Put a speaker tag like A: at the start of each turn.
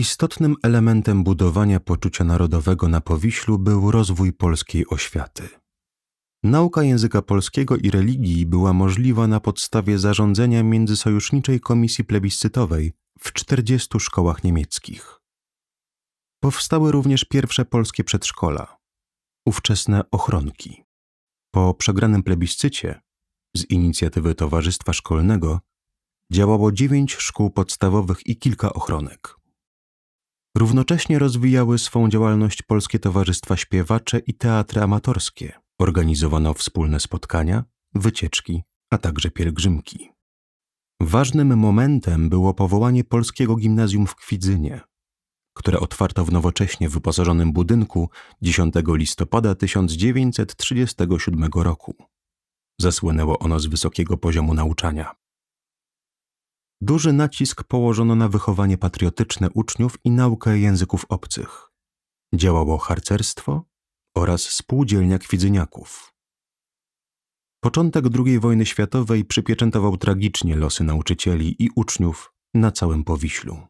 A: Istotnym elementem budowania poczucia narodowego na Powiślu był rozwój polskiej oświaty. Nauka języka polskiego i religii była możliwa na podstawie zarządzenia Międzysojuszniczej Komisji Plebiscytowej w 40 szkołach niemieckich. Powstały również pierwsze polskie przedszkola, ówczesne ochronki. Po przegranym plebiscycie z inicjatywy Towarzystwa Szkolnego działało dziewięć szkół podstawowych i kilka ochronek. Równocześnie rozwijały swą działalność polskie towarzystwa śpiewacze i teatry amatorskie. Organizowano wspólne spotkania, wycieczki, a także pielgrzymki. Ważnym momentem było powołanie Polskiego Gimnazjum w Kwidzynie, które otwarto w nowocześnie wyposażonym budynku 10 listopada 1937 roku. Zasłynęło ono z wysokiego poziomu nauczania. Duży nacisk położono na wychowanie patriotyczne uczniów i naukę języków obcych. Działało harcerstwo oraz spółdzielnia kwidzyniaków. Początek II wojny światowej przypieczętował tragicznie losy nauczycieli i uczniów na całym Powiślu.